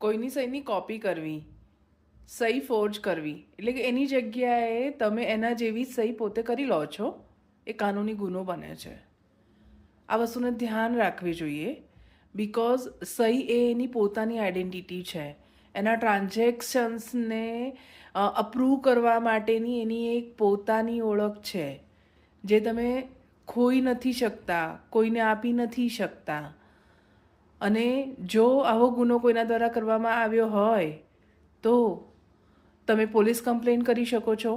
કોઈની સહીની કોપી કરવી, સહી ફોર્જ કરવી. એટલે કે એની જગ્યાએ તમે એના જેવી સહી પોતે કરી લો છો. એ કાનૂની ગુનો બને છે. આ વસ્તુને ધ્યાન રાખવી જોઈએ. બિકોઝ સહી એ એની પોતાની આઈડેન્ટિટી છે. એના ટ્રાન્ઝેક્શન્સને અપ્રૂવ કરવા માટેની એની એક પોતાની ઓળખ છે. જે તમે ખોઈ નથી શકતા, કોઈને આપી નથી શકતા. અને જો આવો ગુનો કોઈના દ્વારા કરવામાં આવ્યો હોય, તો તમે પોલીસ કમ્પ્લેન કરી શકો છો.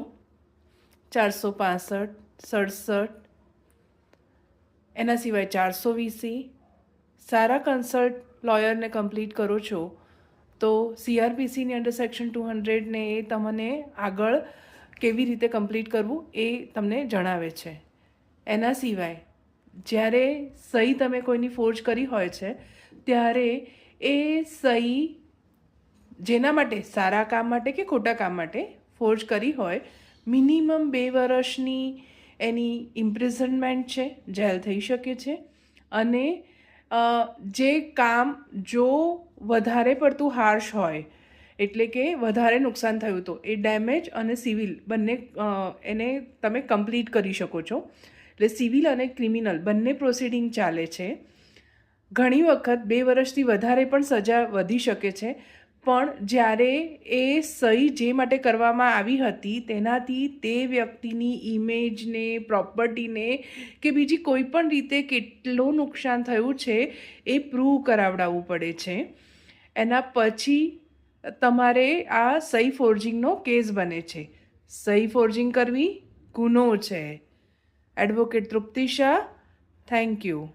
ચારસો પાસઠ, સડસઠ, એના સિવાય ચારસો વીસી. સારા કન્સલ્ટ લોયરને કમ્પ્લીટ કરો છો, તો સીઆરપીસીની અંડર સેક્શન ટુ હંડ્રેડને એ તમને આગળ કેવી રીતે કમ્પ્લીટ કરવું એ તમને જણાવે છે. એના સિવાય, જ્યારે સહી તમે કોઈની ફોર્જ કરી હોય છે ત્યારે એ સહી જેના માટે, સારા કામ માટે કે ખોટા કામ માટે ફોર્જ કરી હોય મિનિમમ બે વર્ષની એની ઇમ્પ્રિઝનમેન્ટ છે જેલ થઈ શકે છે. અને જે કામ જો વધારે પડતું હાર્શ હોય, એટલે કે વધારે નુકસાન થયું તો, એ ડેમેજ અને સિવિલ બંને એને તમે કમ્પ્લીટ કરી શકો છો. એટલે સિવિલ અને ક્રિમિનલ બંને પ્રોસિડિંગ ચાલે છે. ઘણી વખત બે વર્ષથી વધારે પણ સજા વધી શકે છે. પણ જ્યારે એ સહી જે માટે કરવામાં આવી હતી, તેનાથી તે વ્યક્તિની ઇમેજને પ્રોપર્ટીને કે બીજી કોઈ પણ રીતે કેટલું નુકસાન થયું છે, એ પ્રૂવ કરાવડાવવું પડે છે. એના પછી તમારે આ સહી ફોર્જિંગનો કેસ બને છે. સહી ફોર્જિંગ કરવી ગુનો છે. Advocate Trupti Shah thank you.